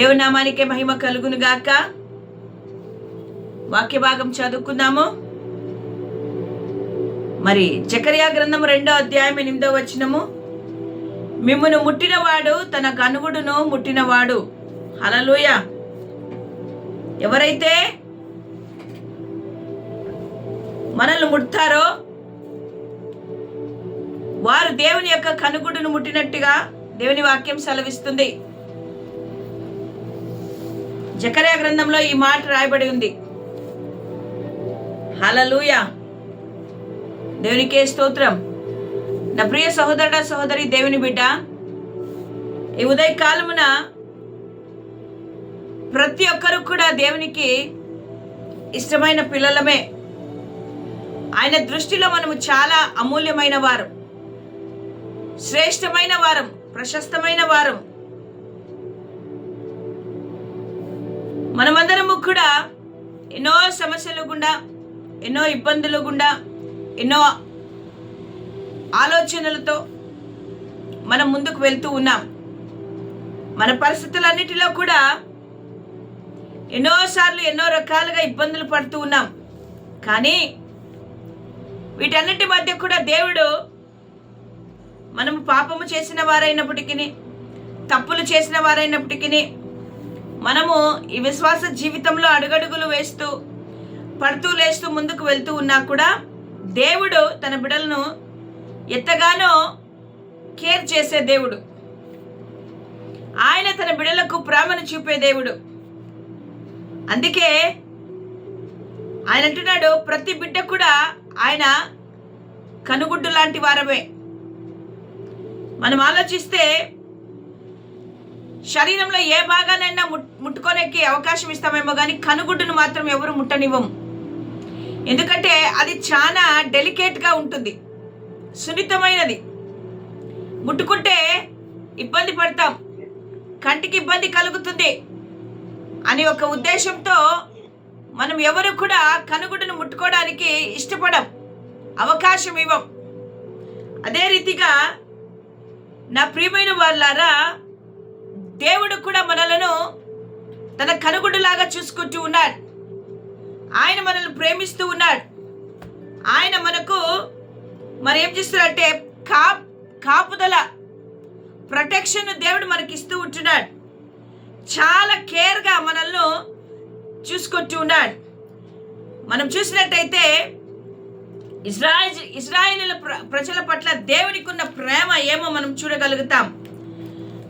దేవుని నామానికే మహిమ కలుగును గాక. వాక్య భాగం చదువుకుందాము. మరి జకర్యా గ్రంథం రెండో అధ్యాయం ఎనిమిదో వచనము. మిమ్మను ముట్టినవాడు తన కనుగుడును ముట్టినవాడు. హలలుయ ఎవరైతే మనల్ని ముడతారో వారు దేవుని యొక్క కనుగుడును ముట్టినట్టుగా దేవుని వాక్యం సెలవిస్తుంది. జకర్యా గ్రంథంలో ఈ మాట రాయబడి ఉంది. హలలుయ దేవునికే స్తోత్రం. నా ప్రియ సహోదరుడ సహోదరి దేవుని బిడ్డ ఈ ఉదయకాలమున ప్రతి ఒక్కరు కూడా దేవునికి ఇష్టమైన పిల్లలమే. ఆయన దృష్టిలో మనము చాలా అమూల్యమైన వారం. శ్రేష్టమైన వారం ప్రశస్తమైన వారం. కూడా ఎన్నో సమస్యలు గుండా ఎన్నో ఇబ్బందులు గుండా ఎన్నో ఆలోచనలతో మనం ముందుకు వెళ్తూ ఉన్నాం. మన పరిస్థితులన్నిటిలో కూడా ఎన్నోసార్లు ఎన్నో రకాలుగా ఇబ్బందులు పడుతూ ఉన్నాం. కానీ వీటన్నిటి మధ్య కూడా దేవుడు మనము పాపము చేసిన వారైనప్పటికీ తప్పులు చేసిన వారైనప్పటికీ మనము ఈ విశ్వాస జీవితంలో అడుగడుగులు వేస్తూ పడుతూ లేస్తూ ముందుకు వెళ్తూ ఉన్నా కూడా దేవుడు తన బిడలను ఎంతగానో కేర్ చేసే దేవుడు. ఆయన తన బిడలకు ప్రేమను చూపే దేవుడు. అందుకే ఆయన అంటున్నాడు ప్రతి బిడ్డ కూడా ఆయన కనుగుడ్డు లాంటి వారమే. మనం ఆలోచిస్తే శరీరంలో ఏ భాగానైనా ముట్ ముట్టుకోనేకి అవకాశం ఇస్తామేమో కానీ కనుగుడ్డును మాత్రం ఎవరు ముట్టనివ్వం ఎందుకంటే అది చాలా డెలికేట్గా ఉంటుంది. సున్నితమైనది. ముట్టుకుంటే ఇబ్బంది పడతాం. కంటికి ఇబ్బంది కలుగుతుంది అని ఒక ఉద్దేశంతో మనం ఎవరు కూడా కనుగుడ్డును ముట్టుకోవడానికి ఇష్టపడం అవకాశం ఇవ్వం. అదే రీతిగా నా ప్రియమైన వాళ్ళారా దేవుడు కూడా మనలను తన కనుగుడులాగా చూసుకుంటూ ఉన్నాడు. ఆయన మనల్ని ప్రేమిస్తూ ఉన్నాడు. ఆయన మనకు మరి ఏం చేస్తున్నాడంటే కా కాపుదల ప్రొటెక్షన్ దేవుడు మనకి ఇస్తూ ఉంటున్నాడు. చాలా కేర్గా మనల్ని చూసుకుంటూ ఉన్నాడు. మనం చూసినట్టయితే ఇజ్రాయిల్ ఇజ్రాయిల్ ప్రజల పట్ల దేవునికి ఉన్న ప్రేమ ఏమో మనం చూడగలుగుతాం.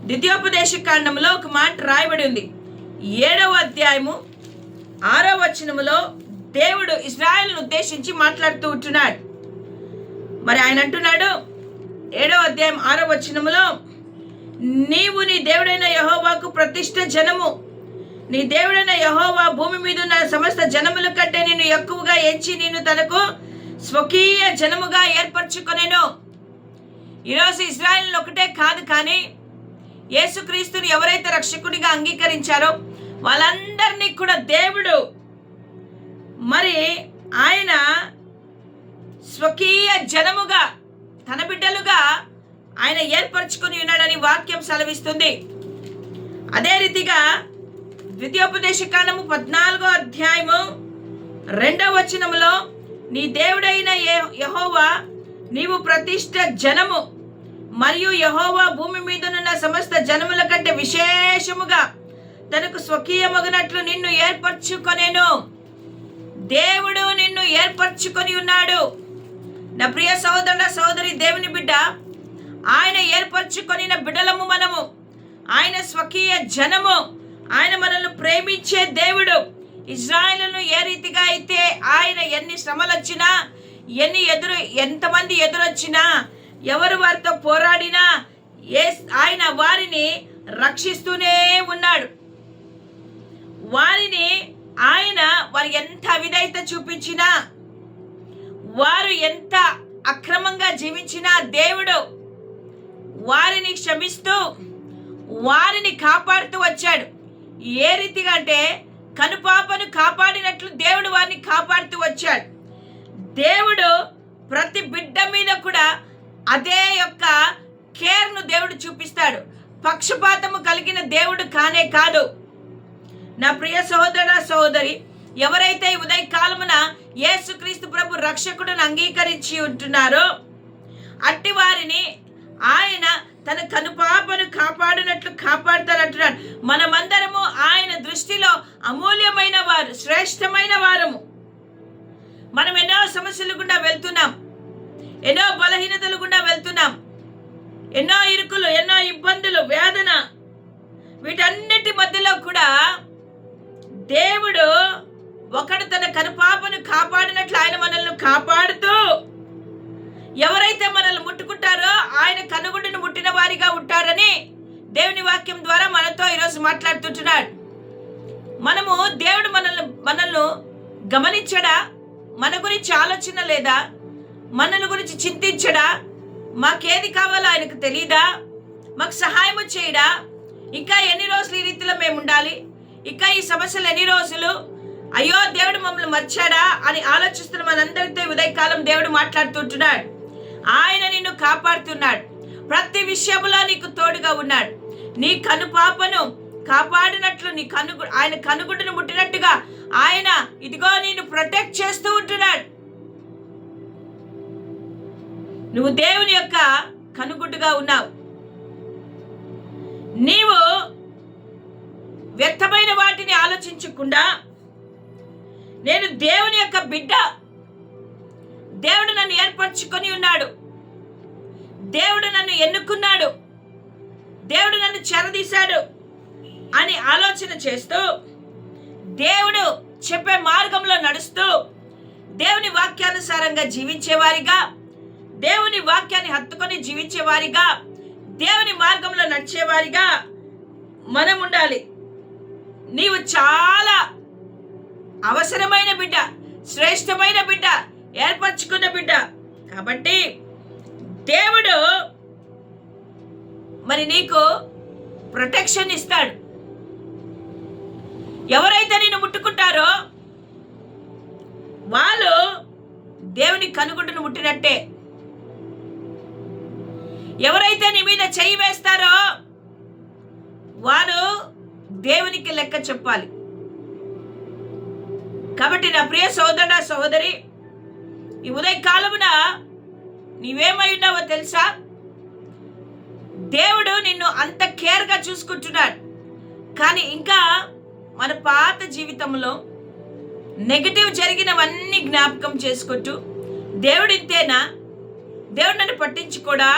ద్వితీయోపదేశ కాండంలో ఒక మాట రాయబడి ఉంది. ఏడవ అధ్యాయము ఆరో వచనములో దేవుడు ఇజ్రాయెల్ను ఉద్దేశించి మాట్లాడుతూ ఉంటున్నాడు. మరి ఆయన అంటున్నాడు ఏడవ అధ్యాయం ఆరో వచనములో నీవు నీ దేవుడైన యహోవాకు ప్రతిష్ట జనము. నీ దేవుడైన యహోవా భూమి మీద ఉన్న సమస్త జనముల కంటే నేను ఎక్కువగా ఎంచి నేను తనకు స్వకీయ జనముగా ఏర్పరచుకొనేను. ఈరోజు ఇజ్రాయెల్ ఒకటే కాదు కానీ యేసుక్రీస్తుని ఎవరైతే రక్షకుడిగా అంగీకరించారో వాళ్ళందరినీ కూడా దేవుడు మరి ఆయన స్వకీయ జనముగా తన బిడ్డలుగా ఆయన ఏర్పరచుకుని ఉన్నాడని వాక్యం సెలవిస్తుంది. అదే రీతిగా ద్వితీయోపదేశ కాలము పద్నాలుగో అధ్యాయము రెండవ వచనములో నీ దేవుడైన యహోవా నీవు ప్రతిష్ట జనము మరియు యహోవా భూమి మీదనున్న సమస్త జనముల కంటే విశేషముగా తనకు స్వకీయమగినట్లు నిన్ను ఏర్పరచుకొనేను. దేవుడు నిన్ను ఏర్పరచుకొని ఉన్నాడు. నా ప్రియ సహోదరుల సహోదరి దేవుని బిడ్డ ఆయన ఏర్పరచుకొనిన బిడ్డలము మనము. ఆయన స్వకీయ జనము. ఆయన మనల్ని ప్రేమించే దేవుడు. ఇజ్రాయిలను ఏ రీతిగా అయితే ఆయన ఎన్ని శ్రమలు వచ్చినా ఎన్ని ఎదురు ఎంతమంది ఎదురొచ్చినా ఎవరు వారితో పోరాడినా ఏ ఆయన వారిని రక్షిస్తూనే ఉన్నాడు. వారిని ఆయన వారు ఎంత విధేయత చూపించినా వారు ఎంత అక్రమంగా జీవించినా దేవుడు వారిని క్షమిస్తూ వారిని కాపాడుతూ వచ్చాడు. ఏ రీతిగా అంటే కనుపాపను కాపాడినట్లు దేవుడు వారిని కాపాడుతూ వచ్చాడు. దేవుడు ప్రతి బిడ్డ మీద కూడా అదే యొక్క కేర్ను దేవుడు చూపిస్తాడు. పక్షపాతము కలిగిన దేవుడు కానే కాదు. నా ప్రియ సహోదర సహోదరి ఎవరైతే ఉదయ కాలమున యేసుక్రీస్తు ప్రభు రక్షకుడును అంగీకరించి ఉంటున్నారో అట్టి వారిని ఆయన తన కనుపాపను కాపాడినట్లు కాపాడుతానంటున్నాడు మనమందరము ఆయన దృష్టిలో అమూల్యమైన వారు శ్రేష్టమైన వారము. మనం ఎన్నో సమస్యలు గుండా వెళ్తున్నాం. ఎన్నో బలహీనతలు గుండా వెళ్తున్నాం. ఎన్నో ఇరుకులు ఎన్నో ఇబ్బందులు వేదన. వీటన్నిటి మధ్యలో కూడా దేవుడు ఒకడు తన కనుపాపను కాపాడినట్లు ఆయన మనల్ని కాపాడుతూ ఎవరైతే మనల్ని ముట్టుకుంటారో ఆయన కనుగుడ్డును ముట్టిన వారిగా ఉంటారని దేవుని వాక్యం ద్వారా మనతో ఈరోజు మాట్లాడుతుంటున్నాడు. మనము దేవుడు మనల్ని మనల్ని గమనించడా? మన గురించి ఆలోచన లేదా? మనల్ని గురించి చింతించడా? మాకేది కావాలో ఆయనకు తెలియదా మాకు సహాయం చేయడా? ఇంకా ఎన్ని రోజులు ఈ రీతిలో మేము ఉండాలి? ఇంకా ఈ సమస్యలు ఎన్ని రోజులు? అయ్యో దేవుడు మమ్మల్ని మర్చాడా? అని ఆలోచిస్తున్న మనందరితో ఉదయకాలం దేవుడు మాట్లాడుతుంటున్నాడు. ఆయన నిన్ను కాపాడుతున్నాడు. ప్రతి విషయంలో నీకు తోడుగా ఉన్నాడు. నీ కనుపాపను కాపాడినట్లు నీ కను ఆయన కనుగుడును ముట్టినట్టుగా ఆయన ఇదిగో నిన్ను ప్రొటెక్ట్ చేస్తూ ఉంటున్నాడు. నువ్వు దేవుని యొక్క కనుగుడ్డుగా ఉన్నావు. నీవు వ్యక్తమైన వాటిని ఆలోచించకుండా నేను దేవుని యొక్క బిడ్డ. దేవుడు నన్ను ఏర్పరచుకొని ఉన్నాడు. దేవుడు నన్ను ఎన్నుకున్నాడు. దేవుడు నన్ను చెరదీశాడు అని ఆలోచన చేస్తూ దేవుడు చెప్పే మార్గంలో నడుస్తూ దేవుని వాక్యానుసారంగా జీవించేవారిగా దేవుని వాక్యాన్ని హత్తుకొని జీవించేవారిగా దేవుని మార్గంలో నడిచేవారిగా మనం ఉండాలి. నీవు చాలా అవసరమైన బిడ్డ శ్రేష్టమైన బిడ్డ ఏర్పరచుకున్న బిడ్డ. కాబట్టి దేవుడు మరి నీకు ప్రొటెక్షన్ ఇస్తాడు. ఎవరైతే నేను ముట్టుకుంటారో వాళ్ళు దేవుని కనుగుడ్డును ముట్టినట్టే. ఎవరైతే నీ మీద చెయ్యి వేస్తారో వారు దేవునికి లెక్క చెప్పాలి. కాబట్టి నా ప్రియ సోదర సోదరి ఈ ఉదయ కాలమున నీవేమై ఉన్నావో తెలుసా? దేవుడు నిన్ను అంత కేర్గా చూసుకుంటున్నాడు. కానీ ఇంకా మన పాత జీవితంలో నెగటివ్ జరిగినవన్నీ జ్ఞాపకం చేసుకుంటూ దేవుడింతేనా? దేవుడు నన్ను పట్టించుకోడా?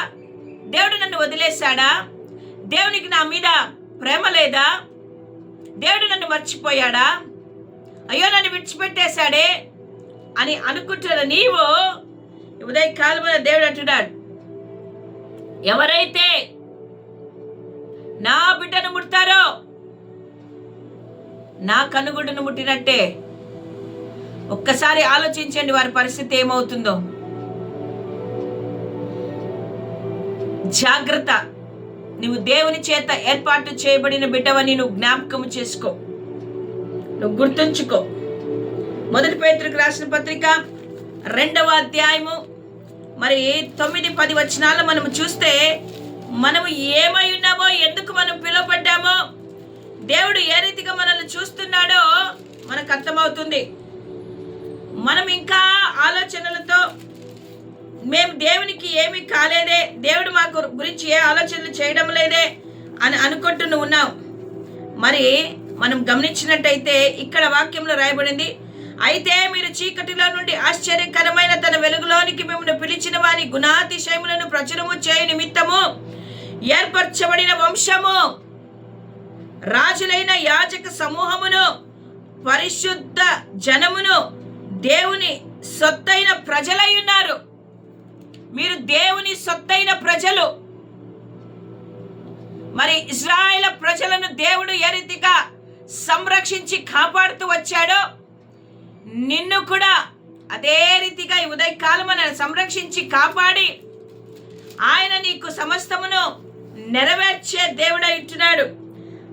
దేవుడు నన్ను వదిలేశాడా? దేవునికి నా మీద ప్రేమ లేదా? దేవుడు నన్ను మర్చిపోయాడా? అయ్యో నన్ను విడిచిపెట్టేశాడే అని అనుకుంటున్న నీవు ఉదయ కాలమైన దేవుడు అంటున్నాడు. ఎవరైతే నా బిడ్డను ముడతారో నా కనుగుడ్డును ముట్టినట్టే. ఒక్కసారి ఆలోచించండి వారి పరిస్థితి ఏమవుతుందో. జాగ్రత్త. నువ్వు దేవుని చేత ఏర్పాటు చేయబడిన బిడ్డవని నువ్వు జ్ఞాపకం చేసుకో. నువ్వు గుర్తుంచుకో. మొదటి పేతురికి రాసిన పత్రిక రెండవ అధ్యాయము మరి తొమ్మిది పది వచనాలు మనం చూస్తే మనము ఏమై ఉన్నామో ఎందుకు మనం పిలువబడ్డామో దేవుడు ఏ రీతిగా మనల్ని చూస్తున్నాడో మనకు అర్థమవుతుంది. మనం ఇంకా ఆలోచనలు మేము దేవునికి ఏమి కాలేదే దేవుడు మా గురించి ఏ ఆలోచనలు చేయడం లేదే అని అనుకుంటూ ఉన్నాం. మరి మనం గమనించినట్టయితే ఇక్కడ వాక్యంలో రాయబడింది అయితే మీరు చీకటిలో నుండి ఆశ్చర్యకరమైన తన వెలుగులోనికి మిమ్మల్ని పిలిచిన వారి గుణాతిశయములను ప్రచురము చేయ నిమిత్తము ఏర్పరచబడిన వంశము రాజులైన యాజక సమూహమును పరిశుద్ధ జనమును దేవుని సొత్తైన ప్రజలై ఉన్నారు. మీరు దేవుని సొత్తైన ప్రజలు. మరి ఇజ్రాయేల్ ప్రజలను దేవుడు ఏ రీతిగా సంరక్షించి కాపాడుతూ వచ్చాడో నిన్ను కూడా అదే రీతిగా ఈ ఉదయకాలం సంరక్షించి కాపాడి ఆయన నీకు సమస్తమును నెరవేర్చే దేవుడై ఉంటున్నాడు.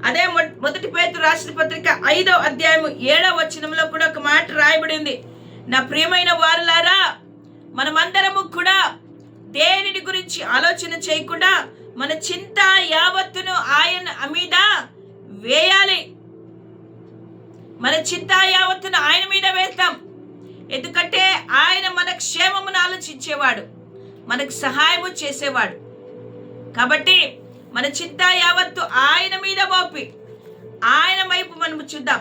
అదే మొ- మొదటి పేరు రాసిన పత్రిక ఐదో అధ్యాయము ఏడో వచనంలో కూడా ఒక మాట రాయబడింది. నా ప్రియమైన వారులారా మనమందరము కూడా దేనిని గురించి ఆలోచన చేయకుండా మన చింత యావత్తును ఆయన మీద వేయాలి. మన చింత యావత్తును ఆయన మీద వేస్తాం. ఎందుకంటే ఆయన మన క్షేమమును ఆలోచించేవాడు. మనకు సహాయము చేసేవాడు. కాబట్టి మన చింత యావత్తు ఆయన మీద మోపి ఆయన వైపు మనము చూద్దాం.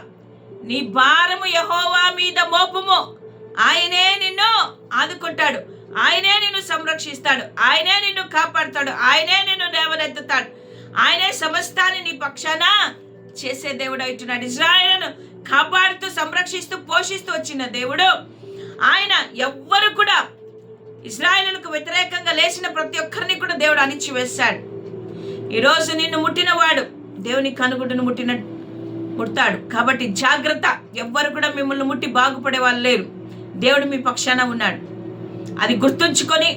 నీ భారము యహోవా మీద మోపము. ఆయనే నిన్ను ఆదుకుంటాడు. ఆయనే నిన్ను సంరక్షిస్తాడు. ఆయనే నిన్ను కాపాడుతాడు. ఆయనే నిన్ను లేవనెత్తుతాడు. ఆయనే సమస్తాన్ని నీ పక్షాన చేసే దేవుడు అవుతున్నాడు. ఇజ్రాయలను కాపాడుతూ సంరక్షిస్తూ పోషిస్తూ వచ్చిన దేవుడు. ఆయన ఎవ్వరు కూడా ఇజ్రాయలకు వ్యతిరేకంగా లేచిన ప్రతి ఒక్కరిని కూడా దేవుడు అణిచివేశాడు. ఈరోజు నిన్ను ముట్టినవాడు దేవుని కనుగుడ్డును ముట్టిన ముడతాడు. కాబట్టి జాగ్రత్త. ఎవ్వరు కూడా మిమ్మల్ని ముట్టి బాగుపడే వాళ్ళు లేరు. దేవుడు మీ పక్షాన ఉన్నాడు. అది గుర్తుంచుకొని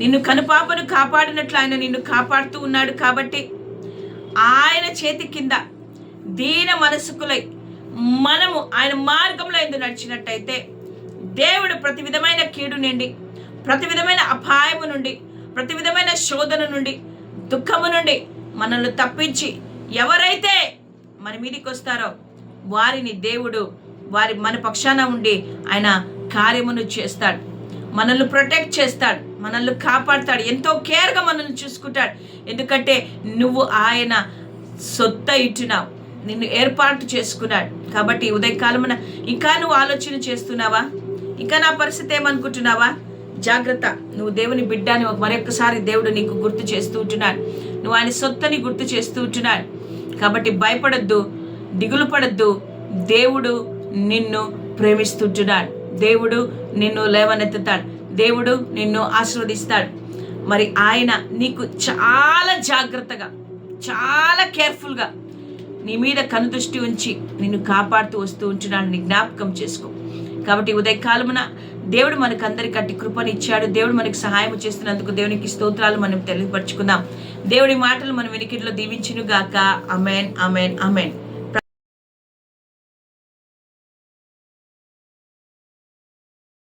నిన్ను కనుపాపను కాపాడినట్లు ఆయన నిన్ను కాపాడుతూ ఉన్నాడు కాబట్టి ఆయన చేతి కింద దీన మనసుకులై మనము ఆయన మార్గంలో ఎందు నడిచినట్టయితే దేవుడు ప్రతి విధమైన కీడు నుండి ప్రతి విధమైన అపాయము నుండి ప్రతి విధమైన శోధన నుండి దుఃఖము నుండి మనల్ని తప్పించి ఎవరైతే మన మీదికి వస్తారో వారిని దేవుడు వారి మన పక్షాన ఉండి ఆయన కార్యమును చేస్తాడు. మనల్ని ప్రొటెక్ట్ చేస్తాడు మనల్ని కాపాడతాడు ఎంతో కేర్గా మనల్ని చూసుకుంటాడు. ఎందుకంటే నువ్వు ఆయన సొత్త ఇచ్చినావు నిన్ను ఏర్పాటు చేసుకున్నాడు. కాబట్టి ఉదయకాలమున ఇంకా నువ్వు ఆలోచన చేస్తున్నావా? ఇంకా నా పరిస్థితి ఏమనుకుంటున్నావా? జాగ్రత్త నువ్వు దేవుని బిడ్డాని మరొకసారి దేవుడు నీకు గుర్తు చేస్తూ ఉంటున్నాడు. నువ్వు ఆయన సొత్తని గుర్తు చేస్తూ ఉంటున్నాడు. కాబట్టి భయపడద్దు దిగులు పడద్దు దేవుడు నిన్ను ప్రేమిస్తుంటున్నాడు. దేవుడు నిన్ను లేవనెత్తుతాడు. దేవుడు నిన్ను ఆశీర్వదిస్తాడు. మరి ఆయన నీకు చాలా జాగ్రత్తగా చాలా కేర్ఫుల్గా నీ మీద కనుదృష్టి ఉంచి నిన్ను కాపాడుతూ వస్తూ ఉంటున్నాడు జ్ఞాపకం చేసుకో. కాబట్టి ఉదయకాలమున దేవుడు మనకు అందరికి అట్టి కృపను ఇచ్చాడు. దేవుడు మనకు సహాయం చేస్తున్నందుకు దేవునికి స్తోత్రాలు మనం తెలియపరుచుకుందాం. దేవుడి మాటలు మన వెనికిడిలో దీవించును గాక అమెన్ అమెన్ అమెన్